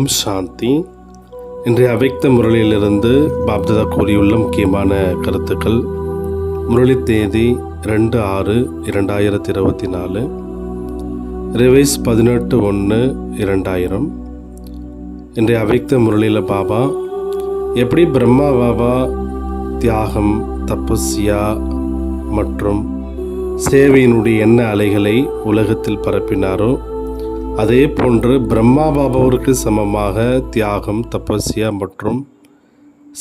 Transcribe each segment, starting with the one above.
ஓம் சாந்தி. இன்றைய அவைக்த முரளியிலிருந்து பாப்ததா கூறியுள்ள முக்கியமான கருத்துக்கள். முரளி தேதி ரெண்டு ஆறு இரண்டாயிரத்தி இருபத்தி நாலு ரிவைஸ் பதினெட்டு ஒன்று இரண்டாயிரம். இன்றைய அவைக்த முரளியில் பாபா எப்படி பிரம்மா பாபா தியாகம் தபஸ்யா மற்றும் சேவையினுடைய எண்ண அலைகளை உலகத்தில் பரப்பினாரோ அதே போன்று பிரம்மா பாபாவிற்கு சமமாக தியாகம் தபஸ்யா மற்றும்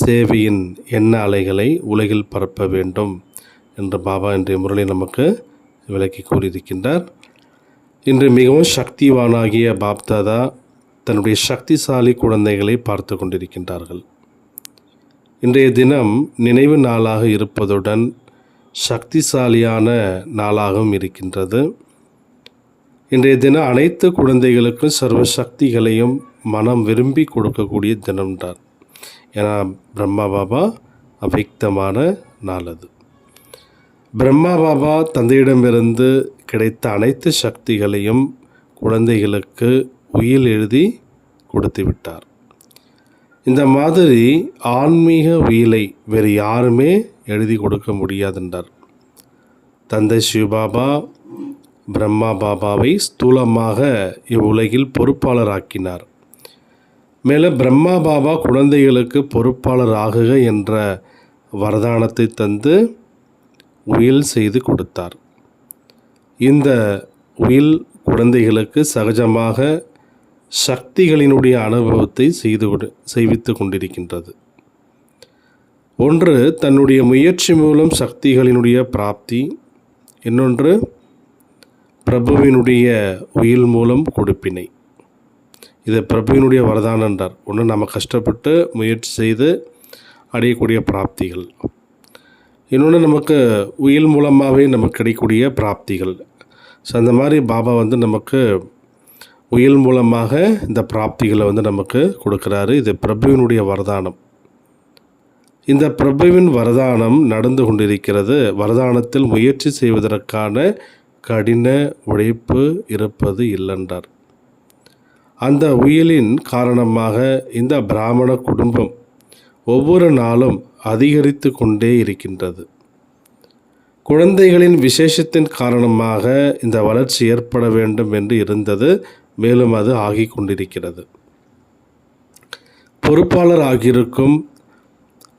சேவையின் எண்ண அலைகளை உலகில் பரப்ப வேண்டும் என்று பாபா இன்றைய முரளி நமக்கு விளக்கி கூறியிருக்கின்றார். இன்று மிகவும் சக்திவானாகிய பாப்தாதா தன்னுடைய சக்திசாலி குழந்தைகளை பார்த்து கொண்டிருக்கின்றார்கள். இன்றைய தினம் நினைவு நாளாக இருப்பதுடன் சக்திசாலியான நாளாகவும் இருக்கின்றது. இன்றைய தினம் அனைத்து குழந்தைகளுக்கும் சர்வ சக்திகளையும் மனம் விரும்பி கொடுக்கக்கூடிய தினம்தான் ஏன்னா பிரம்மா பாபா அவ்யக்தமான நாள் அது. பிரம்மா பாபா தந்தையிடமிருந்து கிடைத்த அனைத்து சக்திகளையும் குழந்தைகளுக்கு உயில் எழுதி கொடுத்து விட்டார். இந்த மாதிரி ஆன்மீக உயிலை வேறு யாருமே எழுதி கொடுக்க முடியாதுன்றார். தந்தை சிவபாபா பிரம்மா பாபாவை ஸ்தூலமாக இவ்வுலகில் பொறுப்பாளராக்கினார். மேலும் பிரம்மா பாபா குழந்தைகளுக்கு பொறுப்பாளர் ஆகுக என்ற வரதானத்தை தந்து உயில் செய்து கொடுத்தார். இந்த உயில் குழந்தைகளுக்கு சகஜமாக சக்திகளினுடைய அனுபவத்தை செய்து கொடு செய்வித்து கொண்டிருக்கின்றது. ஒன்று தன்னுடைய முயற்சி மூலம் சக்திகளினுடைய பிராப்தி. இன்னொன்று பிரபுவினுடைய உயில் மூலம் கொடுப்பினை. இது பிரபுவினுடைய வரதானம் என்றார். ஒன்று நம்ம கஷ்டப்பட்டு முயற்சி செய்து அடையக்கூடிய பிராப்திகள். இன்னொன்று நமக்கு உயில் மூலமாகவே நமக்கு கிடைக்கக்கூடிய பிராப்திகள். ஸோ அந்த மாதிரி பாபா வந்து நமக்கு உயில் மூலமாக இந்த பிராப்திகளை வந்து நமக்கு கொடுக்குறாரு. இது பிரபுவினுடைய வரதானம். இந்த பிரபுவின் வரதானம் நடந்து கொண்டிருக்கிறது. வரதானத்தில் முயற்சி செய்வதற்கான கடின உழைப்பு இருப்பது இல்லைன்றார். அந்த உயிலின் காரணமாக இந்த பிராமண குடும்பம் ஒவ்வொரு நாளும் அதிகரித்து கொண்டே இருக்கின்றது. குழந்தைகளின் விசேஷத்தின் காரணமாக இந்த வளர்ச்சி ஏற்பட வேண்டும் என்று இருந்தது மேலும் அது ஆகி கொண்டிருக்கிறது. பொறுப்பாளர் ஆகியிருக்கும்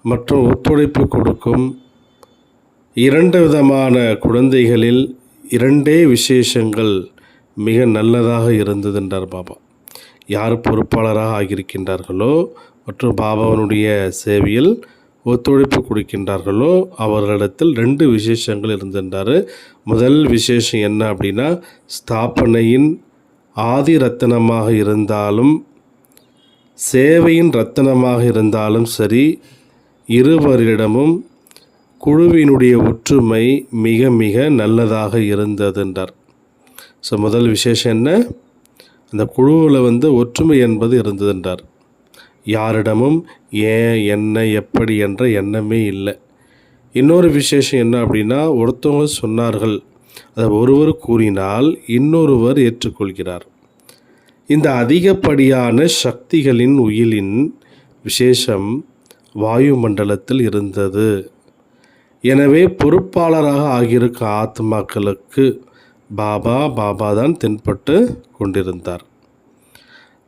மற்றும் ஒத்துழைப்பு கொடுக்கும் இரண்டு விதமான குழந்தைகளில் இரண்டே விசேஷங்கள் மிக நல்லதாக இருந்தது என்றார் பாபா. யார் பொறுப்பாளராக ஆகியிருக்கின்றார்களோ மற்றும் பாபாவனுடைய சேவையில் ஒத்துழைப்பு கொடுக்கின்றார்களோ அவர்களிடத்தில் ரெண்டு விசேஷங்கள் இருந்திருந்தார் முதல் விசேஷம் என்ன அப்படின்னா ஸ்தாபனையின் ஆதி ரத்தனமாக இருந்தாலும் சேவையின் ரத்தனமாக இருந்தாலும் சரி இருவரிடமும் குழுவினுடைய ஒற்றுமை மிக மிக நல்லதாக இருந்ததுன்றார். ஸோ முதல் விசேஷம் என்ன? அந்த குழுவில் வந்து ஒற்றுமை என்பது இருந்ததுன்றார். யாரிடமும் ஏன் என்ன எப்படி என்ற எண்ணமே இல்லை. இன்னொரு விசேஷம் என்ன அப்படின்னா ஒருத்தவங்க சொன்னார்கள். அதை ஒருவர் கூறினால் இன்னொருவர் ஏற்றுக்கொள்கிறார். இந்த அதிகப்படியான சக்திகளின் உயிலின் விசேஷம் வாயுமண்டலத்தில் இருந்தது. எனவே பொறுப்பாளராக ஆகியிருக்க ஆத்மாக்களுக்கு பாபா பாபா தான் தென்பட்டு கொண்டிருந்தார்.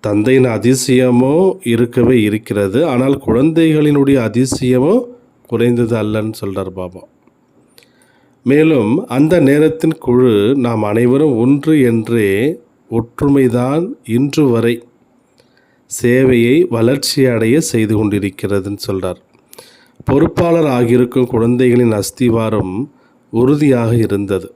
தந்தையின் அதிசயமோ இருக்கவே இருக்கிறது. ஆனால் குழந்தைகளினுடைய அதிசயமோ குறைந்தது அல்லன்னு சொல்கிறார் பாபா. மேலும் அந்த நேரத்தின் குழு நாம் அனைவரும் ஒன்று என்றே ஒற்றுமைதான் இன்று வரை சேவையை வளர்ச்சி அடைய செய்து கொண்டிருக்கிறதுன்னு சொல்கிறார் பொறுப்பாளர் ஆகியிருக்கும் குழந்தைகளின் அஸ்திவாரம் உறுதியாக இருந்தது.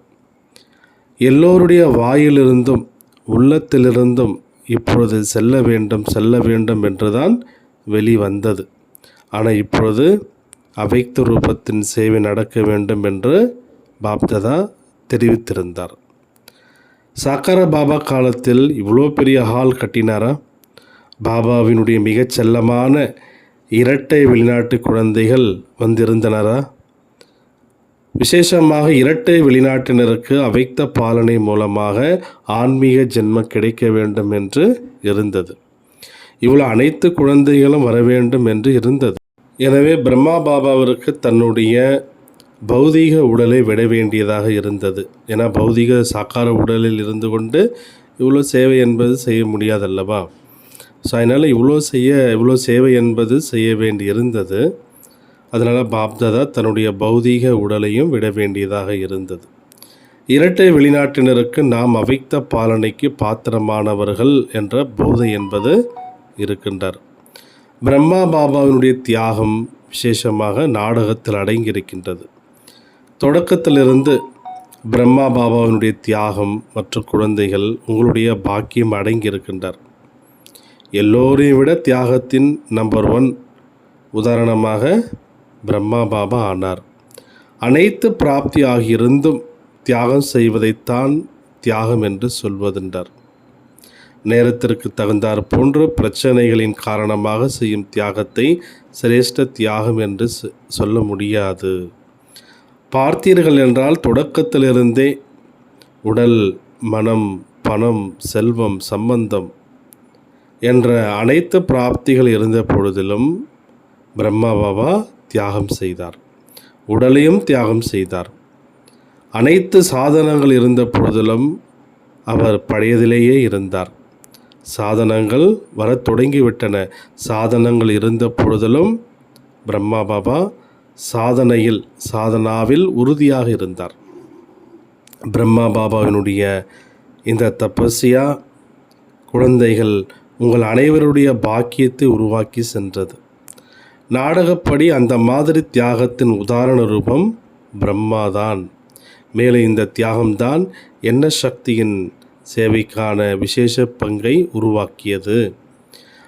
எல்லோருடைய வாயிலிருந்தும் உள்ளத்திலிருந்தும் இப்பொழுது செல்ல வேண்டும் செல்ல வேண்டும் என்றுதான் வெளிவந்தது. ஆனால் இப்பொழுது அவைக்த ரூபத்தின் சேவை நடக்க வேண்டும் என்று பாப்ததா தெரிவித்திருந்தார். சக்கர பாபா காலத்தில் இவ்வளோ பெரிய ஹால் கட்டினாரா? பாபாவினுடைய மிகச் செல்லமான இரட்டை வெளிநாட்டு குழந்தைகள் வந்திருந்தனரா? விசேஷமாக இரட்டை வெளிநாட்டினருக்கு அவைத்த பாலனை மூலமாக ஆன்மீக ஜென்மம் கிடைக்க வேண்டும் என்று இருந்தது. இவ்வளோ அனைத்து குழந்தைகளும் வர வேண்டும் என்று இருந்தது. எனவே பிரம்மா பாபாவிற்கு தன்னுடைய பௌதீக உடலை விட வேண்டியதாக இருந்தது. ஏன்னா பௌதீக சாக்கார உடலில் இருந்து கொண்டு இவ்வளோ சேவை என்பது செய்ய முடியாதல்லவா? ஸோ அதனால் இவ்வளோ செய்ய இவ்வளோ சேவை என்பது செய்ய வேண்டி இருந்தது அதனால் பாப்தாதா தன்னுடைய பௌதீக உடலையும் விட வேண்டியதாக இருந்தது. இரட்டை வெளிநாட்டினருக்கு நாம் அவிக்த பாலனைக்கு பாத்திரமானவர்கள் என்ற போதை என்பது இருக்கின்றார். பிரம்மா பாபாவினுடைய தியாகம் விசேஷமாக நாடகத்தில் அடங்கியிருக்கின்றது. தொடக்கத்திலிருந்து பிரம்மா பாபாவினுடைய தியாகம் மற்றும் குழந்தைகள் உங்களுடைய பாக்கியம் அடங்கியிருக்கின்றார். எல்லோரையும் விட தியாகத்தின் நம்பர் ஒன் உதாரணமாக பிரம்மா பாபா ஆனார். அனைத்து பிராப்தி ஆகியிருந்தும் தியாகம் செய்வதைத்தான் தியாகம் என்று சொல்வதென்றார் நேரத்திற்கு தகுந்தாற் போன்று பிரச்சனைகளின் காரணமாக செய்யும் தியாகத்தை சிரேஷ்ட தியாகம் என்று சொ- சொல்ல முடியாது. பார்த்தீர்கள் என்றால் தொடக்கத்திலிருந்தே உடல் மனம் பணம் செல்வம் சம்பந்தம் என்ற அனைத்து பிராப்திகள் இருந்த பொழுதிலும் பிரம்மா பாபா தியாகம் செய்தார். உடலையும் தியாகம் செய்தார். அனைத்து சாதனங்கள் இருந்த பொழுதிலும் அவர் பழையதிலேயே இருந்தார். சாதனங்கள் வரத் தொடங்கிவிட்டன. சாதனங்கள் இருந்த பொழுதிலும் பிரம்மா பாபா சாதனையில் சாதனாவில் உறுதியாக இருந்தார். பிரம்மா பாபாவினுடைய இந்த தபஸ்யா குழந்தைகள் உங்கள் அனைவருடைய பாக்கியத்தை உருவாக்கி சென்றது. நாடகப்படி அந்த மாதிரி தியாகத்தின் உதாரண ரூபம் பிரம்மாதான். மேலே இந்த தியாகம்தான் என்ன சக்தியின் சேவைக்கான விசேஷ பங்கை உருவாக்கியது.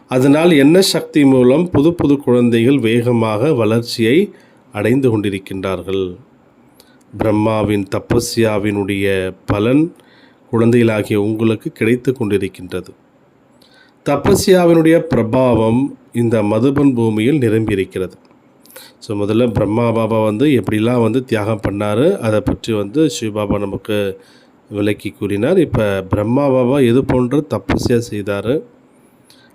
அதனால் என்ன சக்தி மூலம் புது புது குழந்தைகள் வேகமாக வளர்ச்சியை அடைந்து கொண்டிருக்கின்றார்கள். பிரம்மாவின் தபஸ்யாவினுடைய பலன் குழந்தைகளாகிய உங்களுக்கு கிடைத்து கொண்டிருக்கின்றது. தபஸ்யாவினுடைய பிரபாவம் இந்த மதுபன் பூமியில் நிரம்பியிருக்கிறது. ஸோ முதல்ல பிரம்மா பாபா வந்து எப்படிலாம் வந்து தியாகம் பண்ணார் அதை பற்றி வந்து சிவபாபா நமக்கு விளக்கி கூறினார். இப்போ பிரம்மா பாபா எது போன்ற தபஸ்யா செய்தார்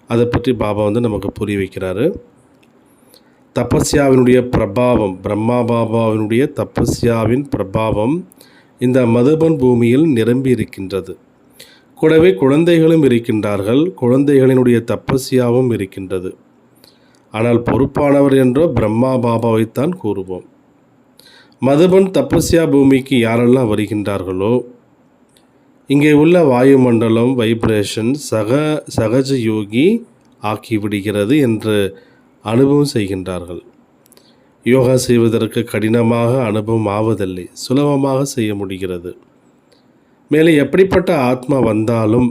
அதை பற்றி பாபா வந்து நமக்கு புரிய வைக்கிறாரு. தபஸ்யாவினுடைய பிரபாவம் பிரம்மா பாபாவினுடைய தபஸ்யாவின் பிரபாவம் இந்த மதுபன் பூமியில் நிரம்பி இருக்கின்றது கூடவே குழந்தைகளும் இருக்கின்றார்கள். குழந்தைகளினுடைய தப்பசியாவும் இருக்கின்றது. ஆனால் பொறுப்பானவர் என்றோ பிரம்மா பாபாவைத்தான் கூறுவோம். மதுபன் தப்பஸ்யா பூமிக்கு யாரெல்லாம் வருகின்றார்களோ இங்கே உள்ள வாயுமண்டலம் வைப்ரேஷன் சக சகஜ யோகி ஆக்கிவிடுகிறது என்று அனுபவம் செய்கின்றார்கள். யோகா செய்வதற்கு கடினமாக அனுபவம் ஆவதில்லை. சுலபமாக செய்ய முடிகிறது. மேலே எப்படிப்பட்ட ஆத்மா வந்தாலும்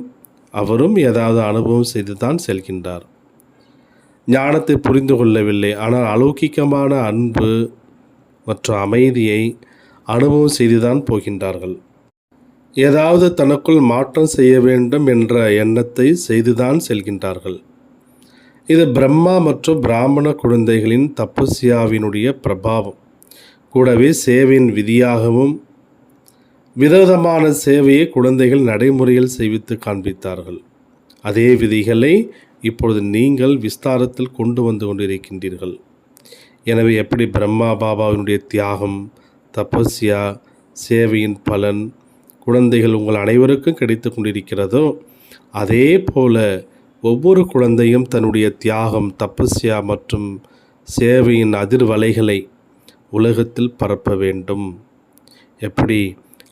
அவரும் ஏதாவது அனுபவம் செய்து தான் செல்கின்றார். ஞானத்தை புரிந்து கொள்ளவில்லை. ஆனால் அலௌகிக்கமான அன்பு மற்றும் அமைதியை அனுபவம் செய்துதான் போகின்றார்கள். ஏதாவது தனக்குள் மாற்றம் செய்ய வேண்டும் என்ற எண்ணத்தை செய்துதான் செல்கின்றார்கள். இது பிரம்மா மற்றும் பிராமண குழந்தைகளின் தபஸ்யாவினுடைய பிரபாவம். கூடவே சேவையின் விதியாகவும் விதவிதமான சேவையை குழந்தைகள் நடைமுறையில் செய்வித்து காண்பித்தார்கள். அதே விதிகளை இப்பொழுது நீங்கள் விஸ்தாரத்தில் கொண்டு வந்து கொண்டிருக்கின்றீர்கள். எனவே எப்படி பிரம்மா பாபாவினுடைய தியாகம் தபஸ்யா சேவையின் பலன் குழந்தைகள் உங்கள் அனைவருக்கும் கிடைத்து கொண்டிருக்கிறதோ அதே போல ஒவ்வொரு குழந்தையும் தன்னுடைய தியாகம் தபஸ்யா மற்றும் சேவையின் அதிர்வலைகளை உலகத்தில் பரப்ப வேண்டும். எப்படி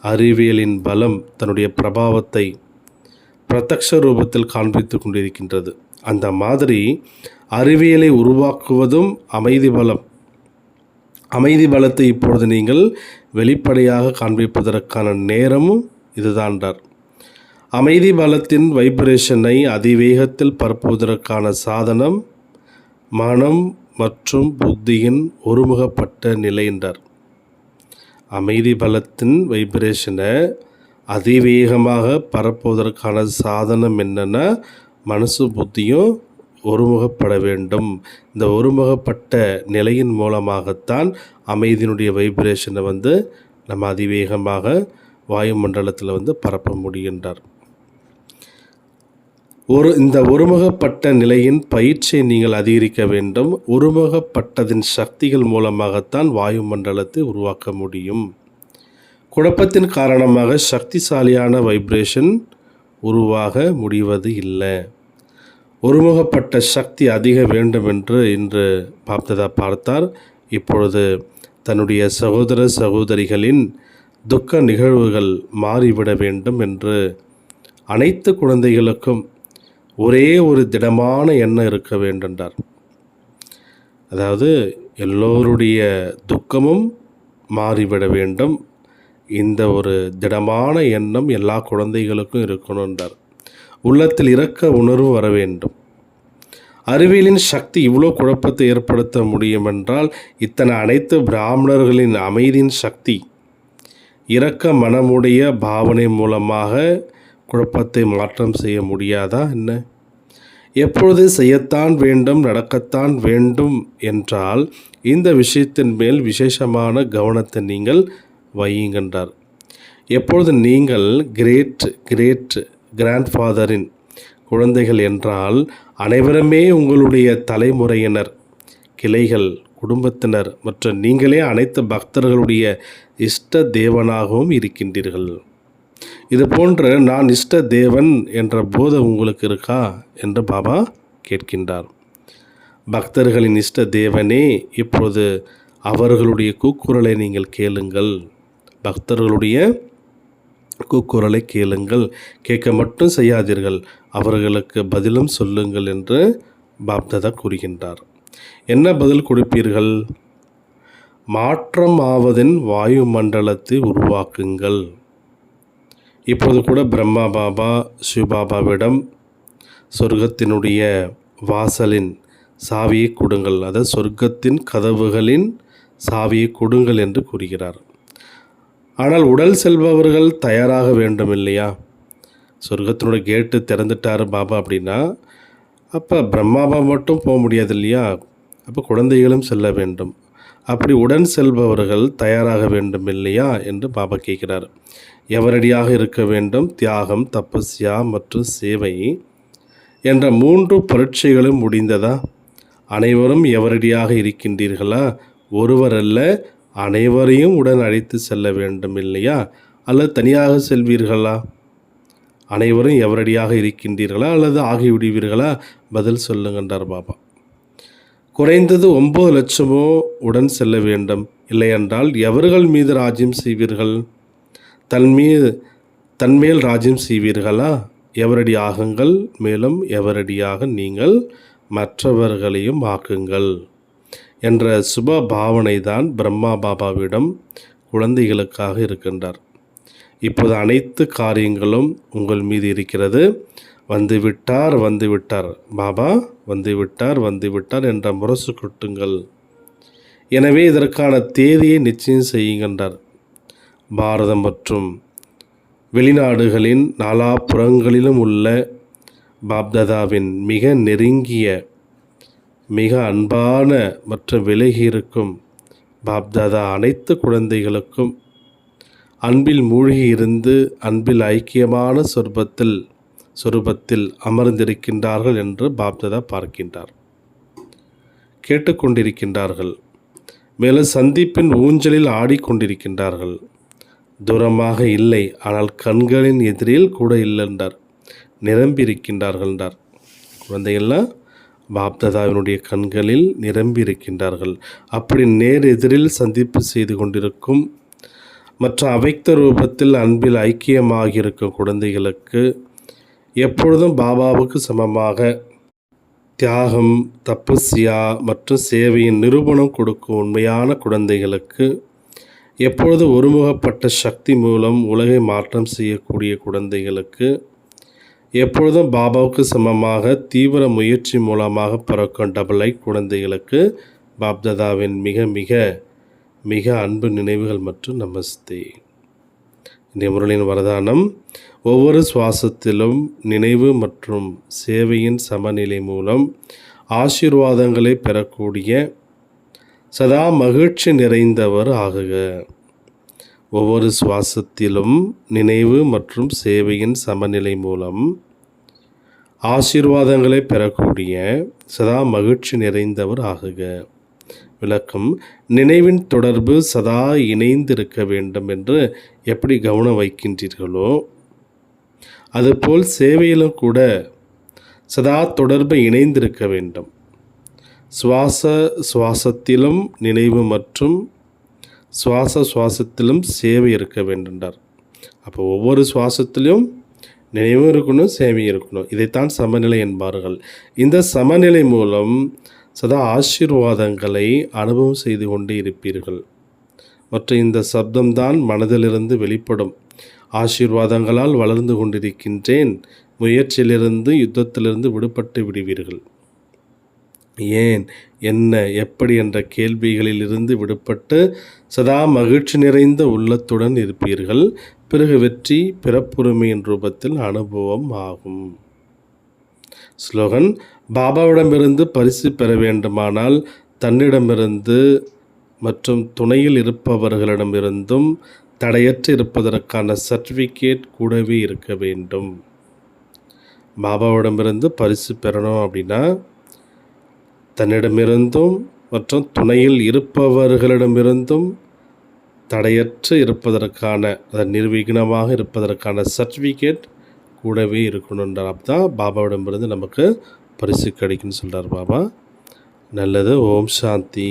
அறிவியலின் பலம் தன்னுடைய பிரபாவத்தை பிரத்யக்ஷ ரூபத்தில் காண்பித்து கொண்டிருக்கின்றது. அந்த மாதிரி அறிவியலை உருவாக்குவதும் அமைதி பலம். அமைதி பலத்தை இப்பொழுது நீங்கள் வெளிப்படையாக காண்பிப்பதற்கான நேரமும் இதுதான்றார். அமைதி பலத்தின் வைப்ரேஷனை அதிவேகத்தில் பரப்புவதற்கான சாதனம் மனம் மற்றும் புத்தியின் ஒருமுகப்பட்ட நிலை என்றார். அமைதி பலத்தின் வைப்ரேஷனை அதிவேகமாக பரப்புவதற்கான சாதனம் என்னென்னா? மனசு புத்தியும் ஒருமுகப்பட வேண்டும். இந்த ஒருமுகப்பட்ட நிலையின் மூலமாகத்தான் அமைதியினுடைய வைப்ரேஷனை வந்து நம்ம அதிவேகமாக வாயுமண்டலத்தில் வந்து பரப்ப முடிகின்றார். ஒரு இந்த ஒருமுகப்பட்ட நிலையின் பயிற்சியை நீங்கள் அதிகரிக்க வேண்டும். ஒருமுகப்பட்டதின் சக்திகள் மூலமாகத்தான் வாயுமண்டலத்தை உருவாக்க முடியும். குழப்பத்தின் காரணமாக சக்திசாலியான வைப்ரேஷன் உருவாக முடிவது இல்லை. ஒருமுகப்பட்ட சக்தி அதிக வேண்டும் என்று இன்று பாப்ததா பார்த்தார். இப்பொழுது தன்னுடைய சகோதர சகோதரிகளின் துக்க நிகழ்வுகள் மாறிவிட வேண்டும் என்று அனைத்து குழந்தைகளுக்கும் ஒரே ஒரு திடமான எண்ணம் இருக்க வேண்டுன்றார் அதாவது எல்லோருடைய துக்கமும் மாறிவிட வேண்டும். இந்த ஒரு திடமான எண்ணம் எல்லா குழந்தைகளுக்கும் இருக்கணுன்றார் உள்ளத்தில் இறக்க உணர்வு வர வேண்டும். அறிவியலின் சக்தி இவ்வளோ குழப்பத்தை ஏற்படுத்த முடியும் என்றால் இத்தனை அனைத்து பிராமணர்களின் அமைதியின் சக்தி இரக்க மனமுடைய பாவனை மூலமாக குழப்பத்தை மாற்றம் செய்ய முடியாதா என்ன? எப்பொழுது செய்யத்தான் வேண்டும் நடக்கத்தான் வேண்டும் என்றால் இந்த விஷயத்தின் மேல் விசேஷமான கவனத்தை நீங்கள் வையுங்கன்றார். எப்பொழுது நீங்கள் கிரேட் கிரேட் கிராண்ட்ஃபாதரின் குழந்தைகள் என்றால் அனைவருமே உங்களுடைய தலைமுறையினர் கிளைகள் குடும்பத்தினர் மற்றும் நீங்களே அனைத்து பக்தர்களுடைய இஷ்ட தேவனாகவும் இருக்கின்றீர்கள். இது போன்ற நான் இஷ்ட தேவன் என்ற போதம் உங்களுக்கு இருக்கா? என்று பாபா கேட்கின்றார். பக்தர்களின் இஷ்ட தேவனே இப்போது அவர்களுடைய கூக்குரலை நீங்கள் கேளுங்கள். பக்தர்களுடைய கூக்குரலை கேளுங்கள். கேட்க மட்டும் செய்யாதீர்கள். அவர்களுக்கு பதிலும் சொல்லுங்கள் என்று பாப்ததா கூறுகின்றார். என்ன பதில் கொடுப்பீர்கள்? மாற்றம் ஆவதின் வாயுமண்டலத்தை உருவாக்குங்கள். இப்போது கூட பிரம்மா பாபா சிவபாபாவிடம் சொர்க்கத்தினுடைய வாசலின் சாவியை கொடுங்கள். அதாவது சொர்க்கத்தின் கதவுகளின் சாவியை கொடுங்கள் என்று கூறுகிறார். ஆனால் உடல் செல்பவர்கள் தயாராக வேண்டும் இல்லையா சொர்க்கத்தினுடைய கேட்டு திறந்துட்டார் பாபா அப்படின்னா அப்போ பிரம்மாபா மட்டும் போக முடியாது இல்லையா அப்போ குழந்தைகளும் செல்ல வேண்டும். அப்படி உடன் செல்பவர்கள் தயாராக வேண்டும் இல்லையா என்று பாபா கேட்கிறார். எவரடியாக இருக்க வேண்டும்? தியாகம் தபஸ்யா மற்றும் சேவை என்ற மூன்று பரீட்சைகளும் முடிந்ததா? அனைவரும் எவரடியாக இருக்கின்றீர்களா? ஒருவர் அல்ல அனைவரையும் உடன் அழைத்து செல்ல வேண்டும் இல்லையா? அல்லது தனியாக செல்வீர்களா? அனைவரும் எவரடியாக இருக்கின்றீர்களா? அல்லது ஆகிவிடுவீர்களா? பதில் சொல்லுங்கன்றார் பாபா. குறைந்தது ஒம்பது லட்சமோ உடன் செல்ல வேண்டும். இல்லையென்றால் எவர்கள் மீது ராஜ்யம் செய்வீர்கள்? தன் தன்மேல் ராஜ்யம் செய்வீர்களா? எவரடி ஆகுங்கள் மேலும் எவரடியாக நீங்கள் மற்றவர்களையும் ஆக்குங்கள் என்ற சுப பாவனை தான் பிரம்மா பாபாவிடம் குழந்தைகளுக்காக இருக்கின்றார். இப்போது அனைத்து காரியங்களும் உங்கள் மீது இருக்கிறது. வந்து விட்டார் வந்து விட்டார் பாபா வந்து விட்டார் வந்து விட்டார் என்ற முரசு கொட்டுங்கள். எனவே இதற்கான தேதியை நிச்சயம் செய்யுகின்றார் பாரதம் மற்றும் வெளிநாடுகளின் நாலாபுறங்களிலும் உள்ள பாப்ததாவின் மிக நெருங்கிய மிக அன்பான மற்றும் விலகி இருக்கும் பாப்தாதா அனைத்து குழந்தைகளுக்கும் அன்பில் மூழ்கி இருந்து அன்பில் ஐக்கியமான சொர்பத்தில் சொரூபத்தில் அமர்ந்திருக்கின்றார்கள் என்று பாப்ததா பார்க்கின்றார். கேட்டுக்கொண்டிருக்கின்றார்கள். மேலும் சந்திப்பின் ஊஞ்சலில் ஆடிக்கொண்டிருக்கின்றார்கள். தூரமாக இல்லை ஆனால் கண்களின் எதிரில் கூட இல்லை என்றார் நிரம்பியிருக்கின்றார்கள் என்றார் குழந்தைகள்லாம் பாப்ததாவினுடைய கண்களில் நிரம்பி இருக்கின்றார்கள் அப்படி நேர் எதிரில் சந்திப்பு செய்து கொண்டிருக்கும் மற்ற அவைக்த ரூபத்தில் அன்பில் ஐக்கியமாகியிருக்கும் குழந்தைகளுக்கு எப்பொழுதும் பாபாவுக்கு சமமாக தியாகம் தபஸ்யா மற்றும் சேவையின் நிரூபணம் கொடுக்கும் உண்மையான குழந்தைகளுக்கு எப்பொழுது ஒருமுகப்பட்ட சக்தி மூலம் உலகை மாற்றம் செய்யக்கூடிய குழந்தைகளுக்கு எப்பொழுதும் பாபாவுக்கு சமமாக தீவிர முயற்சி மூலமாக பிறக்கும் டபுள் ஐ குழந்தைகளுக்கு பாப்ததாவின் மிக மிக மிக அன்பு நினைவுகள் மற்றும் நமஸ்தே. இந்த முரளின் வரதானம் ஒவ்வொரு சுவாசத்திலும் நினைவு மற்றும் சேவையின் சமநிலை மூலம் ஆசீர்வாதங்களை பெறக்கூடிய சதா மகிழ்ச்சி நிறைந்தவர் ஆகுக. ஒவ்வொரு சுவாசத்திலும் நினைவு மற்றும் சேவையின் சமநிலை மூலம் ஆசீர்வாதங்களை பெறக்கூடிய சதா மகிழ்ச்சி நிறைந்தவர் ஆகுக. விளக்கம் நினைவின் தொடர்பு சதா இணைந்திருக்க வேண்டும் என்று எப்படி கவனம் வைக்கின்றீர்களோ அதுபோல் சேவையிலும் கூட சதா தொடர்பு இணைந்திருக்க வேண்டும். சுவாச சுவாசத்திலும் நினைவு மற்றும் சுவாச சுவாசத்திலும் சேவை இருக்க வேண்டுன்றார் அப்போ ஒவ்வொரு சுவாசத்திலும் நினைவும் இருக்கணும் சேவையும் இருக்கணும். இதைத்தான் சமநிலை என்பார்கள். இந்த சமநிலை மூலம் சதா ஆசீர்வாதங்களை அனுபவம் செய்து கொண்டே இருப்பீர்கள். மற்றும் இந்த சப்தம்தான் மனதிலிருந்து வெளிப்படும். ஆசீர்வாதங்களால் வளர்ந்து கொண்டிருக்கின்றேன். முயற்சியிலிருந்து யுத்தத்திலிருந்து விடுபட்டு விடுவீர்கள். ஏன்? என்ன? எப்படி? என்ற கேள்விகளில் இருந்து விடுபட்டு சதா மகிழ்ச்சி நிறைந்த உள்ளத்துடன் இருப்பீர்கள். பிறகு வெற்றி பிறப்புரிமையின் ரூபத்தில் அனுபவம் ஆகும். ஸ்லோகன் பாபாவிடமிருந்து பரிசு பெற வேண்டுமானால் தன்னிடமிருந்து மற்றும் துணையில் இருப்பவர்களிடமிருந்தும் தடையற்று இருப்பதற்கான சர்டிஃபிகேட் கூடவே இருக்க வேண்டும். பாபாவிடமிருந்து பரிசு பெறணும் அப்படின்னா தன்னிடமிருந்தும் மற்றும் துணையில் இருப்பவர்களிடமிருந்தும் தடையற்று இருப்பதற்கான அதன் நிர்விঘ்னமாக இருப்பதற்கான சர்டிஃபிகேட் கூடவே இருக்கணுன்றார் அப்போ தான் பாபாவிடமிருந்து நமக்கு பரிசு கிடைக்குன்னு சொல்கிறார் பாபா. நல்லது ஓம் சாந்தி.